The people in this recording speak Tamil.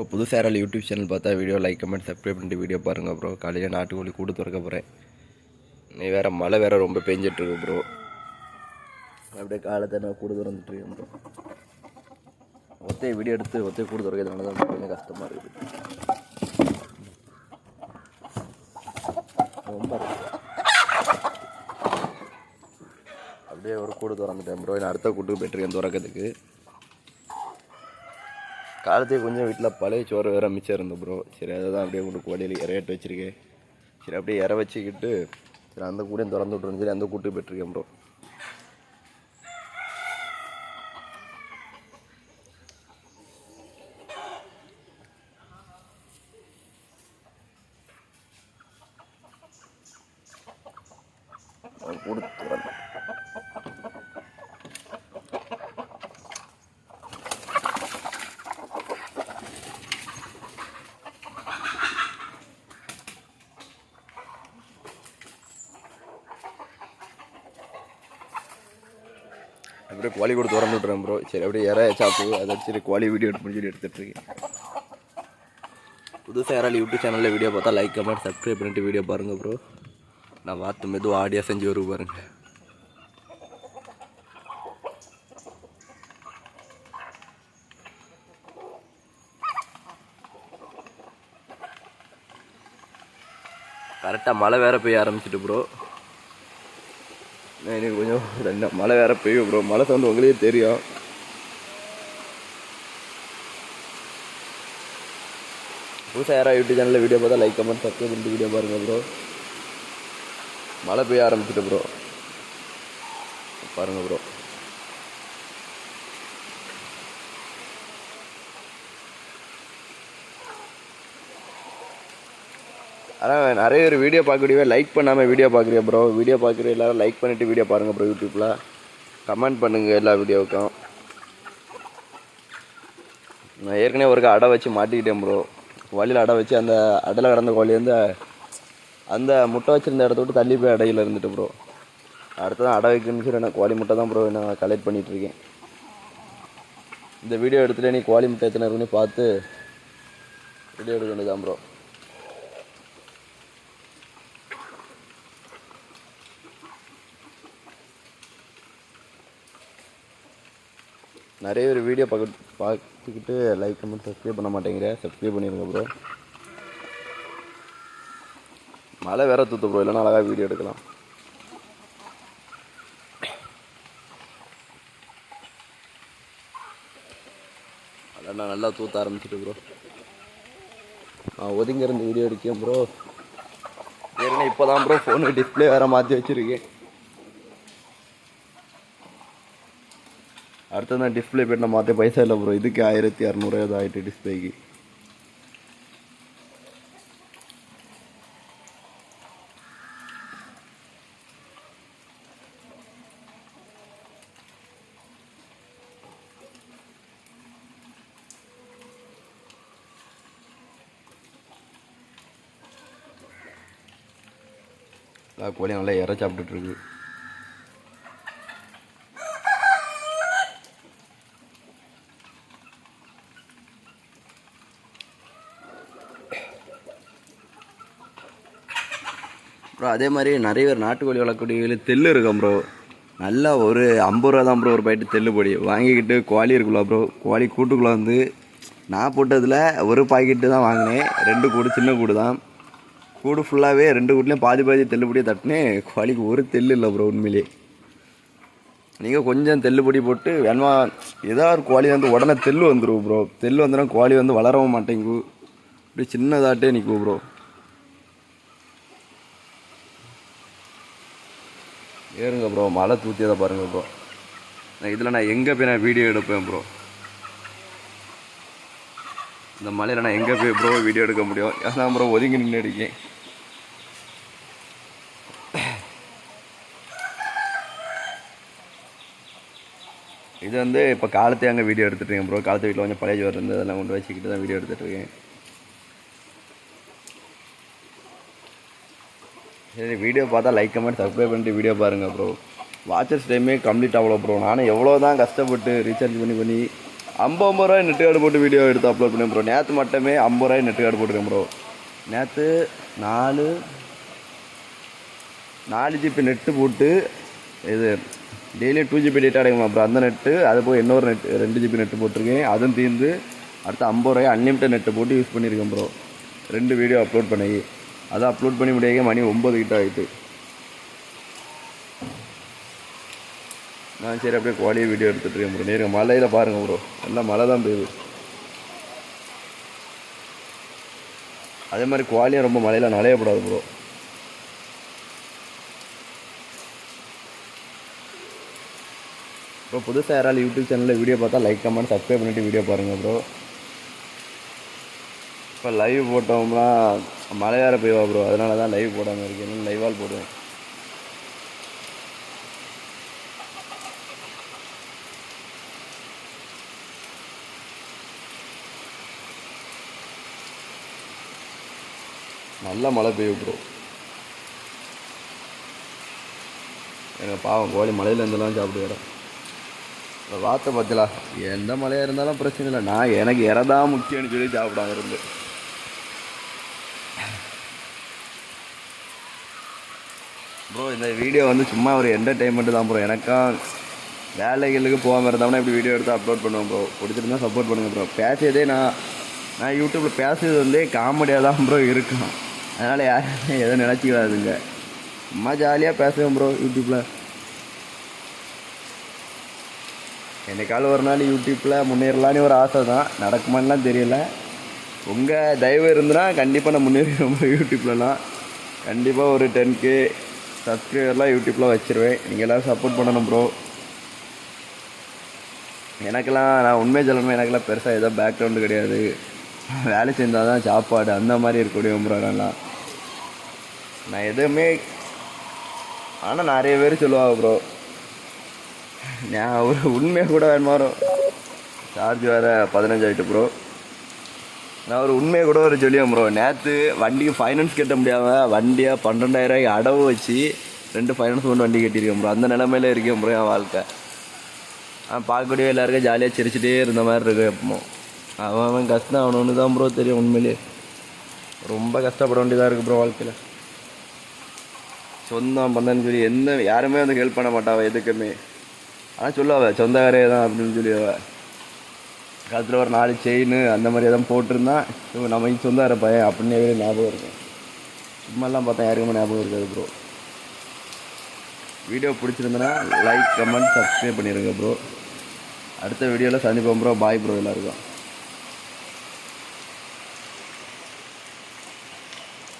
இப்போ புதுசாக யாராவது யூடியூப் சேனல் பார்த்தா வீடியோ லைக் கமெண்ட் சப்ஸ்கிரைப் பண்ணிட்டு வீடியோ பாருங்கள் ப்ரோ காலையில் நாட்டுக்கோழி கூடு திறக்க போகிறேன் நீ வேறு மழை வேறு ரொம்ப பெஞ்சிட்ருக்கு ப்ரோ அப்படியே காலத்தை நான் கூடு திறந்துட்டுருக்கேன் ப்ரோ ஒத்தையை வீடியோ எடுத்து ஒத்தையை கூடு திறக்கிறதுனால தான் கொஞ்சம் கஷ்டமாக இருக்குது. ரொம்ப அப்படியே ஒரு கூடு திறந்துட்டேன் ப்ரோ நான் அடுத்த கூட்டுக்கு போயிட்டுருக்கேன் திறக்கிறதுக்கு. காலத்துக்கு கொஞ்சம் வீட்டில் பழைய சோறு வேறு மிச்சம் இருந்தது ப்ரோ சரி அதை தான் அப்படியே கொண்டு கோழியில் இறையட்டு வச்சுருக்கேன். சரி அப்படியே இற வச்சுக்கிட்டு சரி அந்த கூடையும் திறந்து விட்ருன்னு சரி அந்த கூட்டு போயிட்டுருக்கேன் ப்ரோ கூடு அப்படியே கோழி கொடுத்து உரம் விட்றேன் ப்ரோ சரி அப்படியே இறைய சாப்பு அதை சரி கோழி வீடியோ எடுத்து சொல்லி எடுத்துகிட்ருக்கேன் புதுசாக யாராவது யூடியூப் சேனலில் வீடியோ பார்த்தா லைக் கமெண்ட் சப்ஸ்கிரைப் பண்ணிட்டு வீடியோ பாருங்கள் ப்ரோ நான் பார்த்து மெதுவாக ஆடியோ செஞ்சு வரும் பாருங்கள் கரெக்டாக மழை வேற பெய்ய ஆரம்பிச்சிட்டு ப்ரோ எனக்கு கொஞ்சம் ரெண்டு மழை வேற பெய்யும் ப்ரோ மழை சவுண்ட் உங்களுக்கே தெரியும். புதுசாக யாராவது யூடியூப் சேனலில் வீடியோ பார்த்தா லைக் கமெண்ட் சப்ஸ்கிரைப் பண்ணிட்டு வீடியோ பாருங்கள் ப்ரோ மழை பெய்ய ஆரம்பிச்சிட்டு ப்ரோ பாருங்கள் ப்ரோ ஆனால் நிறைய பேர் வீடியோ பார்க்கக்கூடிய லைக் பண்ணாமல் வீடியோ பார்க்குறியா ப்ரோ வீடியோ பார்க்குற எல்லோரும் லைக் பண்ணிவிட்டு வீடியோ பாருங்கள் ப்ரோ யூடியூப்பில் கமெண்ட் பண்ணுங்கள் எல்லா வீடியோவுக்கும் நான் ஏற்கனவே ஒருக்க அடை வச்சு மாட்டிக்கிட்டேன் ப்ரோ வழியில் அடை வச்சு அந்த அடையில் கிடந்த கோழி வந்து அந்த முட்டை வச்சுருந்த இடத்த விட்டு தள்ளி போய் அடையில் இருந்துட்டு ப்ரோ அடுத்ததான் அடை வைக்கணும்னு சொல்லி நான் கோழி முட்டை தான் ப்ரோ நான் கலெக்ட் பண்ணிகிட்ருக்கேன் இருக்கேன். இந்த வீடியோ எடுத்துகிட்டு நீ கோழி முட்டை எத்தனை இருக்குன்னு பார்த்து வீடியோ எடுக்க வேண்டியதான் ப்ரோ நிறைய பேர் வீடியோ பார்க்க பார்த்துக்கிட்டு லைக் கமெண்ட் சப்ஸ்கிரைப் பண்ண மாட்டேங்கிற. சப்ஸ்கிரைப் பண்ணிடுங்க ப்ரோ மழை வேற தூத்து ப்ரோ இல்லைன்னா அழகாக வீடியோ எடுக்கலாம். அதெல்லாம் நல்லா தூத்த ஆரம்பிச்சிட்டு ப்ரோ நான் ஒதுங்கிருந்து வீடியோ எடுக்கேன் ப்ரோ ஏற்கனவே இப்போ தான் ப்ரோ ஃபோனு டிஸ்பிளே வேறு மாற்றி வச்சுருக்கேன். அடுத்தது நான் டிஸ்பிளே போய்ட்டு நான் மாற்ற பைசா இல்லை ப்ரோ இதுக்கு ஆயிரத்தி இரநூறு ஏதோ ஆகிட்டு டிஸ்பிளேக்கு கோழி நல்லா இற சாப்பிட்டுட்டு இருக்கு. ப்ரோ அதே மாதிரி நிறைய பேர் நாட்டுக்கோழி வளர்க்கக்கூடிய தெல் இருக்கும் ப்ரோ நல்லா ஒரு ஐம்பது ரூபா தான் ப்ரோ ஒரு பாக்கெட் தெல்லு பொடி. வாங்கிக்கிட்டு கோழி இருக்குல்ல ப்ரோ கோழி கூட்டுக்குள்ளே வந்து நான் போட்டதில் ஒரு பாக்கெட்டு தான் வாங்கினேன். ரெண்டு கூடு சின்ன கூடு தான். கூடு ஃபுல்லாகவே ரெண்டு கூட்டிலையும் பாதி பாதி தெல்லுபடியை தட்டினேன் கோழிக்கு ஒரு தெல்லு இல்லை ப்ரோ உண்மையிலே. நீங்கள் கொஞ்சம் தெல்லுபடி போட்டு வேணுமா ஏதாவது ஒரு கோழி வந்து உடனே தெல்லு வந்துடும் ப்ரோ தெல்லு வந்துடும் கோழி வந்து வளரவும் மாட்டேங்கு. இப்படி சின்னதாட்டே நிற்கும் ப்ரோ ஏறுங்க ப்ரோ மழை தூத்தியதை பாருங்கள் ப்ரோ நான் இதில் நான் எங்கே போய் நான் வீடியோ எடுப்பேன் ப்ரோ இந்த மலையில் நான் எங்கே போய் ப்ரோ வீடியோ எடுக்க முடியும்? ஏன்னா ப்ரோ ஒதுங்கி நின்று இருக்கேன். இது வந்து இப்போ காலத்தே அங்கே வீடியோ எடுத்துகிட்ருக்கேன் ப்ரோ காலத்து வீட்டில் கொஞ்சம் பழைய ஜோர் இருந்து அதெல்லாம் கொண்டு வச்சுக்கிட்டு தான் வீடியோ எடுத்துகிட்ருக்கேன் சரி வீடியோ பார்த்தா லைக் கமெண்ட் சப்ஸ்கிரைப் பண்ணிட்டு வீடியோ பாருங்கள் ப்ரோ வாட்சர்ஸ் டைமே கம்ப்ளீட் ஆகல ப்ரோ நானும் எவ்வளோ தான் கஷ்டப்பட்டு ரீசார்ஜ் பண்ணி பண்ணி ஐம்பது ரூபாய் நெட்டு கார்டு போட்டு வீடியோ எடுத்து அப்லோட் பண்ணேன் ப்ரோ நேற்று மட்டுமே ஐம்பது ரூபாய் நெட்டு கார்டு போட்டிருக்கேன் ப்ரோ நேற்று நாலு நாலு ஜிபி நெட்டு போட்டு இது டெய்லி டூ ஜிபி டேட்டா கிடைக்குமா அப்புறம் அந்த நெட்டு அது போய் இன்னொரு நெட் ரெண்டு ஜிபி நெட்டு போட்டிருக்கேன். அதுவும் தீர்ந்து அடுத்து ஐம்பது ரூபாய் அன்லிமிட்டட் நெட்டு போட்டு யூஸ் பண்ணியிருக்கேன் ப்ரோ ரெண்டு வீடியோ அப்லோட் பண்ணி. அதை அப்லோட் பண்ணி முடியாது மணி ஒம்பது கிட்ட ஆகிட்டு நான் சரி அப்படியே குவாலியை வீடியோ எடுத்துகிட்டு இருக்கேன் ப்ரோ நேருங்க மலையில் பாருங்கள் ப்ரோ நல்லா மழை தான் பெய்யுது. அதே மாதிரி குவாலியாக ரொம்ப மழையில் நனையப்படாது ப்ரோ ப்ரோ புதுசாக யாராலும் யூடியூப் சேனலில் வீடியோ பார்த்தா லைக் கமெண்ட் சப்ஸ்கிரைப் பண்ணிவிட்டு வீடியோ பாருங்கள் ப்ரோ இப்போ லைவ் போட்டோம்னா மழை வேறு பெய்வா ப்ரோ அதனால தான் லைவ் போடாமல் இருக்கேன். லைவால் போடுவேன். நல்லா மழை பெய்யும் ப்ரோ எனக்கு பாவம் கோழி மலையில் இருந்தெல்லாம் சாப்பிடுவேன் வார்த்தை பார்த்தலா எந்த மலையாக இருந்தாலும் பிரச்சனை இல்லை. நான் எனக்கு இறதான் முக்கியம்னு சொல்லி சாப்பிடாம இருந்து ப்ரோ இந்த வீடியோ வந்து சும்மா ஒரு என்டர்டெயின்மெண்ட் தான் ப்ரோ எனக்கும் வேலைகளுக்கு போகாமல் இருந்தோம்னா இப்படி வீடியோ எடுத்து அப்லோட் பண்ணுவோம் ப்ரோ பிடிச்சிருந்தா சப்போர்ட் பண்ணுங்கள் ப்ரோ பேசியதே நான் நான் யூடியூப்பில் பேசுறது வந்து காமெடியாக தான் ப்ரோ இருக்கும். அதனால் யாரும் எதுவும் நினச்சிக்காதுங்க. சும்மா ஜாலியாக பேசுவேன் ப்ரோ யூடியூப்பில் என்னைக்கால ஒரு நாள் யூடியூப்பில் முன்னேறலான்னு ஒரு ஆசை தான். நடக்குமான்லாம் தெரியல. உங்கள் தயவு இருந்துன்னா கண்டிப்பாக நான் முன்னேறிடுவேன் ப்ரோ யூடியூப்லலாம் கண்டிப்பாக ஒரு டென் கே சப்ஸ்கிரைபர்லாம் யூடியூப்பில் வச்சிருவேன். நீங்கள் எல்லோரும் சப்போர்ட் பண்ணணும் ப்ரோ எனக்கெல்லாம் நான் உண்மை சொல்லணும் எனக்கெல்லாம் பெருசாக எதோ பேக்ரவுண்டு கிடையாது. வேலை செஞ்சால் தான் சாப்பாடு அந்த மாதிரி இருக்கக்கூடிய ப்ரோ நான்லாம். நான் எதுவுமே ஆனால் நிறைய பேர் சொல்லுவாங்க ப்ரோ நான் ஒரு உண்மையாக கூட வேணுமாறோம் சார்ஜ் வேறு பதினஞ்சு ஆகிட்டு ப்ரோ நான் ஒரு உண்மையை கூட ஒரு சொல்லுவேன் ப்ரோ நேற்று வண்டிக்கு ஃபைனான்ஸ் கட்ட முடியாமல் வண்டியை பன்னெண்டாயிரம் அடவு வச்சு ரெண்டு ஃபைனான்ஸ் கொண்டு வண்டி கட்டியிருக்கேன் ப்ரோ அந்த நிலமையில இருக்கேன் ப்ரோ என் வாழ்க்கை. ஆ பார்க்கக்கூடிய எல்லாருக்கும் ஜாலியாக சிரிச்சிட்டே இருந்த மாதிரி இருக்கும் எப்போ அவன் அவன் கஷ்டம் அவனு தான் ப்ரோ தெரியும் உண்மையிலே. ரொம்ப கஷ்டப்பட வேண்டியதாக இருக்குது ப்ரோ வாழ்க்கையில். சொந்தம் பண்ணேன்னு சொல்லி எந்த யாருமே வந்து ஹெல்ப் பண்ண மாட்டாவ எதுக்குமே. ஆனால் சொல்லுவாவ சொந்தக்காரே தான் அப்படின்னு சொல்லி கழுத்தில் ஒரு நாலு செயின் அந்த மாதிரி எதாவது போட்டிருந்தான் இவன் நம்ம சொந்தார பையன் அப்படின்னு ஞாபகம் இருக்கும் சும்மாலாம் பார்த்தா யாருக்குமே ஞாபகம் இருக்காது ப்ரோ வீடியோ பிடிச்சிருந்தனா லைக் கமெண்ட் சப்ஸ்கிரைப் பண்ணிடுங்க ப்ரோ அடுத்த வீடியோவில் சந்திப்போம் ப்ரோ பாய் ப்ரோ எல்லாருக்கும்.